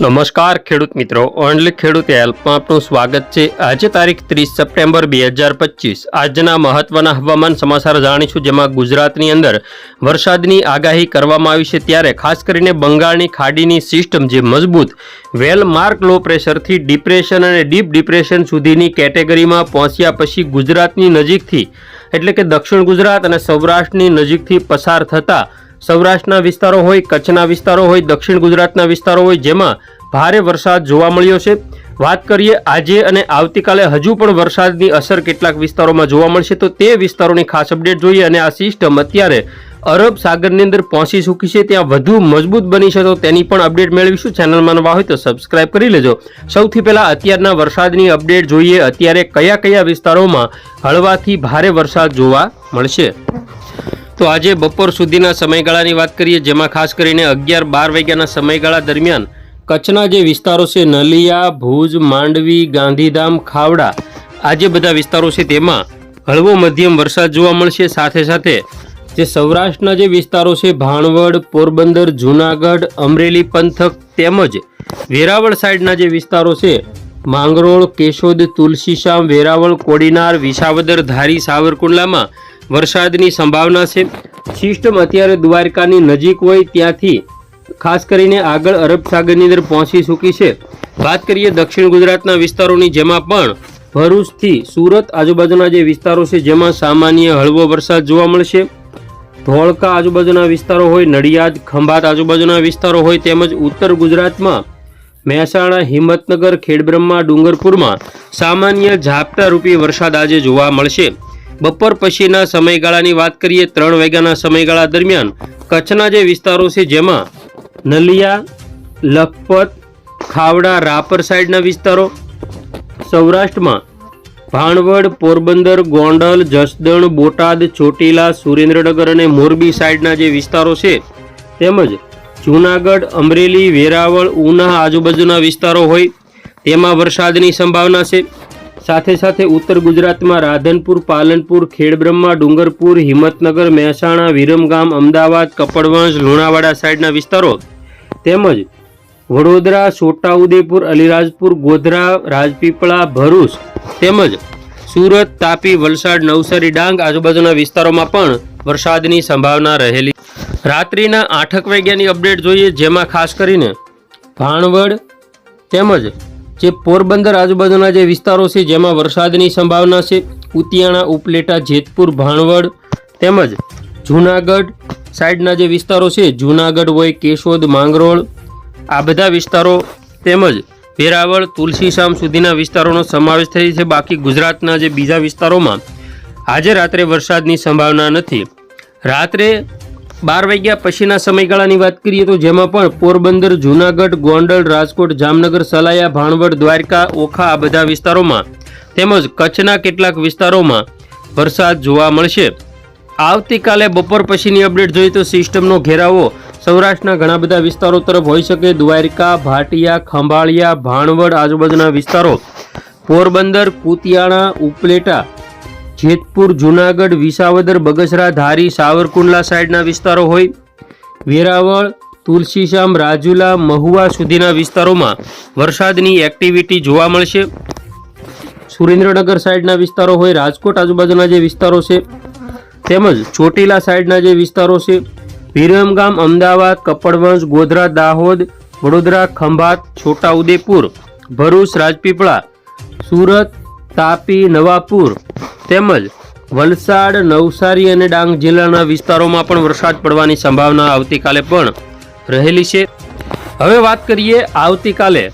નમસ્કાર ખેડૂત મિત્રો ઓનલી ખેડૂત હેલ્પમાં આપનું સ્વાગત છે. આજે તારીખ ત્રીસ સપ્ટેમ્બર બે હજાર પચીસ. આજના મહત્વના હવામાન સમાચાર જાણીશું, જેમાં ગુજરાતની અંદર વરસાદની આગાહી કરવામાં આવી છે ત્યારે ખાસ કરીને બંગાળની ખાડીની સિસ્ટમ જે મજબૂત વેલ માર્ક લો પ્રેશરથી ડિપ્રેશન અને ડીપ ડિપ્રેશન સુધીની કેટેગરીમાં પહોંચ્યા પછી ગુજરાતની નજીકથી, એટલે કે દક્ષિણ ગુજરાત અને સૌરાષ્ટ્રની નજીકથી પસાર થતા સૌરાષ્ટ્રના વિસ્તારો હોય, કચ્છના વિસ્તારો હોય, દક્ષિણ ગુજરાતના વિસ્તારો હોય, જેમાં ભારે વરસાદ જોવા મળ્યો છે. વાત કરીએ આજે અને આવતીકાલે હજુ પણ વરસાદની અસર કેટલાક વિસ્તારોમાં જોવા મળશે, તો તે વિસ્તારોની ખાસ અપડેટ જોઈએ અને આ સિસ્ટમ અત્યારે અરબ સાગરની અંદર પહોંચી ચૂકી છે. ત્યાં વધુ મજબૂત બની છે, તો તેની પણ અપડેટ મેળવીશું. ચેનલમાં નવા હોય તો સબસ્ક્રાઇબ કરી લેજો. સૌથી પહેલા અત્યારના વરસાદની અપડેટ જોઈએ. અત્યારે કયા કયા વિસ્તારોમાં હળવાથી ભારે વરસાદ જોવા મળશે? તો આજે બપોર સુધીના સમયગાળાની વાત કરીએ, જેમાં ખાસ કરીને અગિયાર બાર વાગ્યાના સમયગાળા દરમિયાન કચ્છના જે વિસ્તારો છે, નલિયા, ભુજ, માંડવી, ગાંધીધામ, ખાવડા, આ જે બધા વિસ્તારો છે, તેમાં હળવો મધ્યમ વરસાદ જોવા મળશે. સાથે સાથે જે સૌરાષ્ટ્રના જે વિસ્તારો છે, ભાણવડ, પોરબંદર, જૂનાગઢ, અમરેલી પંથક તેમજ વેરાવળ સાઈડના જે વિસ્તારો છે, માંગરોળ, કેશોદ તુલસીશામ વેરાવળ, કોડીનાર, વિસાવદર, ધારી, સાવરકુંડલામાં વરસાદની સંભાવના છે. સિસ્ટમ અત્યારે દ્વારકાની નજીક હોય ત્યાંથી ખાસ કરીને આગળ અરબ સાગરની અંદર પહોંચી ચૂકી છે. વાત કરીએ દક્ષિણ ગુજરાતના વિસ્તારોની, જેમાં પણ ભરૂચથી સુરત આજુબાજુના જે વિસ્તારો છે, જેમાં સામાન્ય હળવો વરસાદ જોવા મળશે. ધોળકા આજુબાજુના વિસ્તારો હોય, નડિયાદ, ખંભાત આજુબાજુના વિસ્તારો હોય, તેમજ ઉત્તર ગુજરાતમાં મહેસાણા, હિંમતનગર, ખેડબ્રહ્મા, ડુંગરપુરમાં સામાન્ય ઝાપટા રૂપી વરસાદ આજે જોવા મળશે. બપોર પછીના સમયગાળાની વાત કરીએ, ત્રણ વાગ્યાના સમયગાળા દરમિયાન કચ્છના જે વિસ્તારો છે, જેમાં નલિયા, લખપત, ખાવડા, રાપર સાઈડના વિસ્તારો, સૌરાષ્ટ્રમાં ભાણવડ, પોરબંદર, ગોંડલ, જસદણ, બોટાદ, ચોટીલા, સુરેન્દ્રનગર અને મોરબી સાઈડના જે વિસ્તારો છે, તેમજ જૂનાગઢ, અમરેલી, વેરાવળ, ઉના આજુબાજુના વિસ્તારો હોય, તેમાં વરસાદની સંભાવના છે. સાથે સાથે ઉત્તર ગુજરાતમાં રાધનપુર, પાલનપુર, ખેડબ્રહ્મા, ડુંગરપુર, હિંમતનગર, મહેસાણા, વિરમગામ, અમદાવાદ કપડવંશ લુણાવાડા સાઈડના વિસ્તારો તેમજ વડોદરા, છોટાઉદેપુર, અલીરાજપુર, ગોધરા, રાજપીપળા, ભરૂચ તેમજ સુરત, તાપી, વલસાડ, નવસારી, ડાંગ આજુબાજુના વિસ્તારોમાં પણ વરસાદની સંભાવના રહેલી. રાત્રિના આઠક વાગ્યાની અપડેટ જોઈએ, જેમાં ખાસ કરીને ભાણવડ તેમજ જે પોરબંદર આજુબાજુના જે વિસ્તારો છે, જેમાં વરસાદની સંભાવના છે, ઉતિયાણા, ઉપલેટા, જેતપુર, ભાણવડ તેમજ જૂનાગઢ સાઈડના જે વિસ્તારો છે, જૂનાગઢ હોય કેશોદ, માંગરોળ, આ બધા વિસ્તારો તેમજ વેરાવળ, તુલસીશામ સુધીના વિસ્તારોનો સમાવેશ થાય છે. બાકી ગુજરાતના જે બીજા વિસ્તારોમાં આજે રાત્રે વરસાદની સંભાવના નથી. રાત્રે બાર વાગ્યા પછીના સમયગાળાની વાત કરીએ તો જેમાં પણ પોરબંદર, જૂનાગઢ, ગોંડલ, રાજકોટ, જામનગર, સલાયા, ભાણવડ, દ્વારકા, ઓખા આ બધા વિસ્તારોમાં તેમજ કચ્છના કેટલાક વિસ્તારોમાં વરસાદ જોવા મળશે. આવતીકાલે બપોર પછીની અપડેટ જોઈએ તો સિસ્ટમનો ઘેરાવો સૌરાષ્ટ્રના ઘણા બધા વિસ્તારો તરફ હોઈ શકે. દ્વારકા, ભાટિયા, ખંભાળિયા, ભાણવડ આજુબાજુના વિસ્તારો, પોરબંદર, કુતિયાણા, ઉપલેટા જેતપુર, જૂનાગઢ, વિસાવદર, બગસરા, ધારી, સાવરકુંડલા સાઈડના વિસ્તારો હોય. વેરાવળ, તુલસીશામ, રાજુલા, મહુવા સુધીના વિસ્તારોમાં વરસાદની એક્ટિવિટી જોવા મળશે. સુરેન્દ્રનગર સાઈડના વિસ્તારો હોય, રાજકોટ આજુબાજુના જે વિસ્તારો છે, તેમજ ચોટીલા સાઈડના જે વિસ્તારો છે વિરમગામ અમદાવાદ, કપડવંશ, ગોધરા, દાહોદ, વડોદરા, ખંભાત, છોટાઉદેપુર, ભરૂચ, રાજપીપળા, સુરત, તાપી, નવાપુર તેમજ વલસાડ, નવસારી અને ડાંગ જિલ્લાના વિસ્તારોમાં પણ વરસાદ પડવાની સંભાવના આવતીકાલે પણ રહેલી છે. હવે વાત કરીએ આવતીકાલે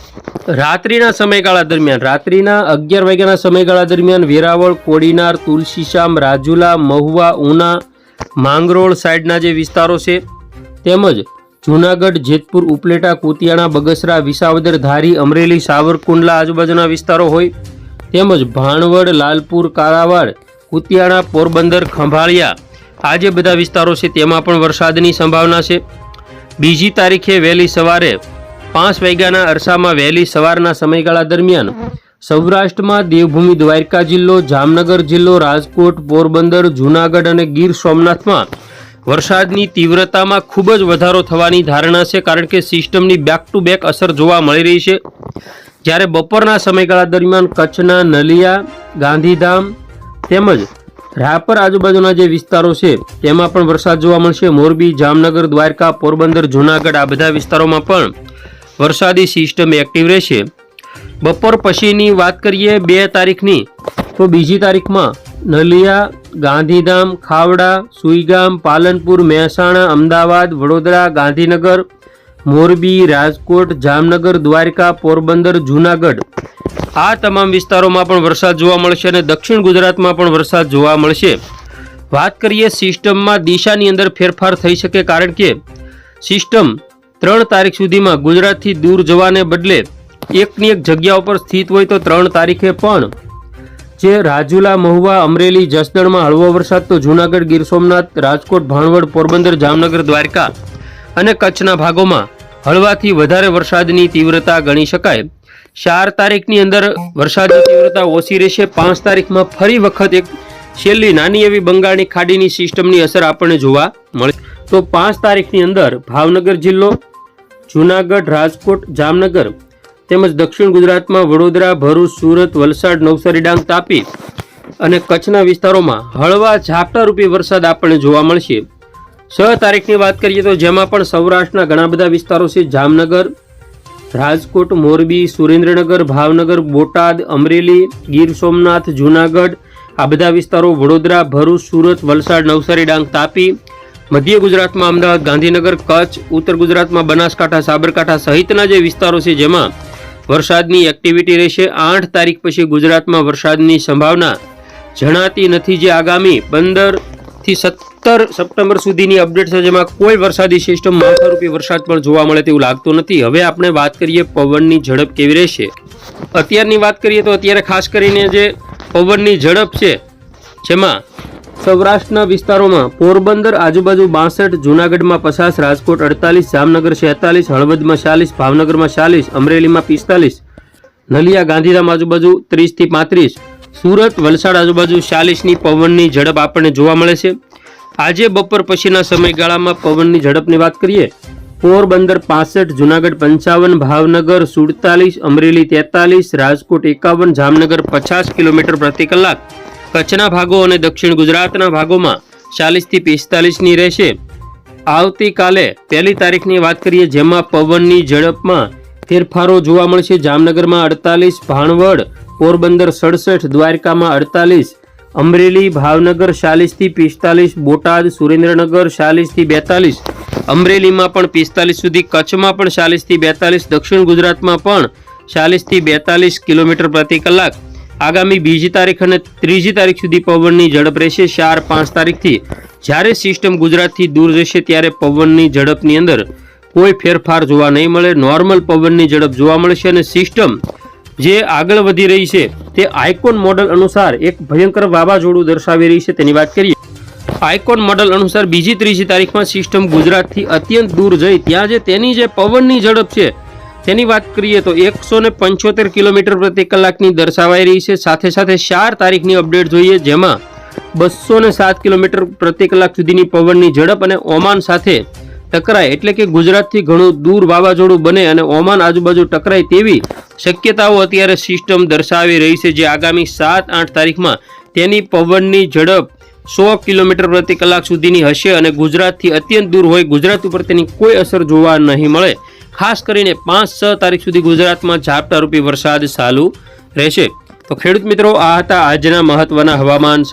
રાત્રિના સમયગાળા દરમિયાન. રાત્રિના અગિયાર વાગ્યાના સમયગાળા દરમિયાન વેરાવળ, કોડીનાર તુલસીશામ રાજુલા, મહુવા, ઉના, માંગરોળ સાઈડના જે વિસ્તારો છે, તેમજ જૂનાગઢ, જેતપુર, ઉપલેટા, કુતિયાણા, બગસરા, વિસાવદર, ધારી, અમરેલી, સાવરકુંડલા આજુબાજુના વિસ્તારો હોય તેમજ ભાણવડ, લાલપુર કાળાવાડ કુતિયાણા, પોરબંદર, ખંભાળિયા આ જે બધા વિસ્તારો છે, તેમાં પણ વરસાદની સંભાવના છે. બીજી તારીખે વહેલી સવારે પાંચ વાગ્યાના અરસામાં વહેલી સવારના સમયગાળા દરમિયાન સૌરાષ્ટ્રમાં દેવભૂમિ, દ્વારકા જિલ્લો, જામનગર જિલ્લો, રાજકોટ, પોરબંદર, જૂનાગઢ અને ગીર સોમનાથમાં વરસાદની તીવ્રતામાં ખૂબ જ વધારો થવાની ધારણા છે, કારણ કે સિસ્ટમની બેક ટુ બેક અસર જોવા મળી રહી છે. જ્યારે બપોરના સમયગાળા દરમિયાન કચ્છના નલિયા, ગાંધીધામ તેમજ રાપર આજુબાજુના જે વિસ્તારો છે, તેમાં પણ વરસાદ જોવા મળશે. મોરબી, જામનગર, દ્વારકા, પોરબંદર, જૂનાગઢ આ બધા વિસ્તારોમાં પણ વરસાદી સિસ્ટમ એક્ટિવ રહેશે. બપોર પછીની વાત કરીએ બે તારીખની, તો બીજી તારીખમાં નલિયા, ગાંધીધામ, ખાવડા, સુઈગામ, પાલનપુર, મહેસાણા, અમદાવાદ, વડોદરા, ગાંધીનગર મોરબી, રાજકોટ, જામનગર, દ્વારકા, પોરબંદર, જૂનાગઢ. આ તમામ વિસ્તારોમાં પણ વરસાદ જોવા મળશે અને દક્ષિણ ગુજરાતમાં પણ વરસાદ જોવા મળશે. વાત કરીએ સિસ્ટમમાં દિશાની અંદર ફેરફાર થઈ શકે કારણ કે સિસ્ટમ ત્રણ તારીખ સુધીમાં ગુજરાતથી દૂર જવાને બદલે એકની એક જગ્યા ઉપર સ્થિત હોય તો ત્રણ તારીખે પણ. જે રાજુલા, મહુવા, અમરેલી, જસદણમાં હળવો વરસાદ તો જૂનાગઢ, ગીર સોમનાથ, રાજકોટ, ભાણવડ, પોરબંદર, જામનગર, દ્વારકા અને કચ્છના ભાગોમાં હળવાથી વધારે વરસાદની તીવ્રતા ગણી શકાય. ચાર તારીખની અંદર વરસાદની તીવ્રતા ઓછી રહેશે. પાંચ તારીખમાં ફરી વખત એક છેલ્લી નાની એવી બંગાળની ખાડીની સિસ્ટમની અસર આપણને જોવા મળે. તો પાંચ તારીખની અંદર ભાવનગર જિલ્લો, જૂનાગઢ, રાજકોટ, જામનગર તેમજ દક્ષિણ ગુજરાતમાં વડોદરા, ભરૂચ, સુરત, વલસાડ, નવસારી, ડાંગ તાપી અને કચ્છના વિસ્તારોમાં હળવા ઝાપટારૂપી વરસાદ આપણને જોવા મળશે. છ તારીખની વાત કરીએ તો જેમાં પણ સૌરાષ્ટ્રના ઘણા બધા વિસ્તારો છે. જામનગર, રાજકોટ, મોરબી, સુરેન્દ્રનગર, ભાવનગર, બોટાદ, અમરેલી, ગીર સોમનાથ, જૂનાગઢ, આ બધા વિસ્તારો વડોદરા, ભરૂચ, સુરત, વલસાડ, નવસારી, ડાંગ, તાપી, મધ્ય ગુજરાતમાં અમદાવાદ, ગાંધીનગર, કચ્છ, ઉત્તર ગુજરાતમાં બનાસકાંઠા, સાબરકાંઠા સહિતના જે વિસ્તારો છે જેમાં વરસાદની એક્ટિવિટી રહેશે. આઠ તારીખ પછી ગુજરાતમાં વરસાદની સંભાવના જણાતી નથી. જે આગામી પંદર થી સત્તર સપ્ટેમ્બર સુધીની અપડેટ છે, જેમાં કોઈ વરસાદી સિસ્ટમ માથારૂપી વરસાદ પણ જોવા મળે તેવું લાગતું નથી. હવે આપણે વાત કરીએ પવનની ઝડપ કેવી રહેશે. અત્યારની વાત કરીએ તો અત્યારે ખાસ કરીને જે પવનની ઝડપ છે, જેમાં સૌરાષ્ટ્રના વિસ્તારોમાં પોરબંદર આજુબાજુ બાસઠ, જૂનાગઢમાં પચાસ, રાજકોટ અડતાલીસ, જામનગર છેતાલીસ, હળવદમાં ચાલીસ, ભાવનગરમાં ચાલીસ, અમરેલીમાં પિસ્તાલીસ, નલિયા ગાંધીધામ આજુબાજુ ત્રીસથી પાંત્રીસ સુરત, વલસાડ આજુબાજુ ચાલીસની પવનની ઝડપ આપણને જોવા મળે છે. આજે બપોર પછીના સમયગાળામાં પવનની ઝડપની વાત કરીએ, પોરબંદર પાસઠ, જુનાગઢ પંચાવન, ભાવનગર સુડતાલીસ, અમરેલી તેતાલીસ, રાજકોટ એકાવન, જામનગર પચાસ કિલોમીટર પ્રતિ કલાક. કચ્છના ભાગો અને દક્ષિણ ગુજરાતના ભાગોમાં ચાલીસથી પિસ્તાલીસની રહેશે. આવતીકાલે પહેલી તારીખની વાત કરીએ, જેમાં પવનની ઝડપમાં ફેરફારો જોવા મળશે. જામનગરમાં અડતાલીસ, ભાણવડ, પોરબંદર સડસઠ, દ્વારકામાં અડતાલીસ, અમરેલી, ભાવનગર ચાલીસથી પિસ્તાલીસ, બોટાદ, સુરેન્દ્રનગર ચાલીસથી બેતાલીસ, અમરેલીમાં પણ પિસ્તાલીસ સુધી, કચ્છમાં પણ ચાલીસથી બેતાલીસ, દક્ષિણ ગુજરાતમાં પણ ચાલીસથી બેતાલીસ કિલોમીટર પ્રતિ કલાક. આગામી બીજી તારીખ અને ત્રીજી તારીખ સુધી પવનની ઝડપ રહેશે ચાર પાંચ તારીખથી. જ્યારે સિસ્ટમ ગુજરાતથી દૂર જશે ત્યારે પવનની ઝડપની અંદર કોઈ ફેરફાર જોવા નહીં મળે. નોર્મલ પવનની ઝડપ જોવા મળશે અને સિસ્ટમ જે આગળ વધી રહી છે તે આઇકોન મોડલ અનુસાર એક ભયંકર વાવાઝોડું દર્શાવી રહી છે. તેની વાત કરીએ. આઇકોન મોડલ અનુસાર બીજી ત્રીજી તારીખમાં સિસ્ટમ ગુજરાતથી અત્યંત દૂર જઈ. ત્યાં જે તેની જે પવનની ઝડપ છે તેની વાત કરીએ તો એકસો ને પંચોતેર કિલોમીટર પ્રતિ કલાકની દર્શાવાઈ રહી છે. સાથે સાથે ચાર તારીખની અપડેટ જોઈએ જેમાં બસો ને સાત કિલોમીટર પ્રતિ કલાક સુધીની પવનની ઝડપ અને ઓમાન સાથે ટકરાય એટલે કે ગુજરાતથી ઘણું દૂર વાવાઝોડું બને અને ઓમાન આજુબાજુ ટકરાય તેવી શક્યતાઓ અત્યારે સિસ્ટમ દર્શાવી રહી છે જે આગામી સાત આઠ તારીખમાં તેની પવનની ઝડપ સો કિલોમીટર પ્રતિ કલાક સુધીની હશે અને ગુજરાતથી અત્યંત દૂર હોય ગુજરાત ઉપર તેની કોઈ અસર જોવા નહીં મળે. ખાસ કરીને પાંચ છ તારીખ સુધી ગુજરાતમાં ઝાપટારૂપી વરસાદ ચાલુ રહેશે. તો ખેડૂત મિત્રો, આ હતા આજના મહત્વના હવામાન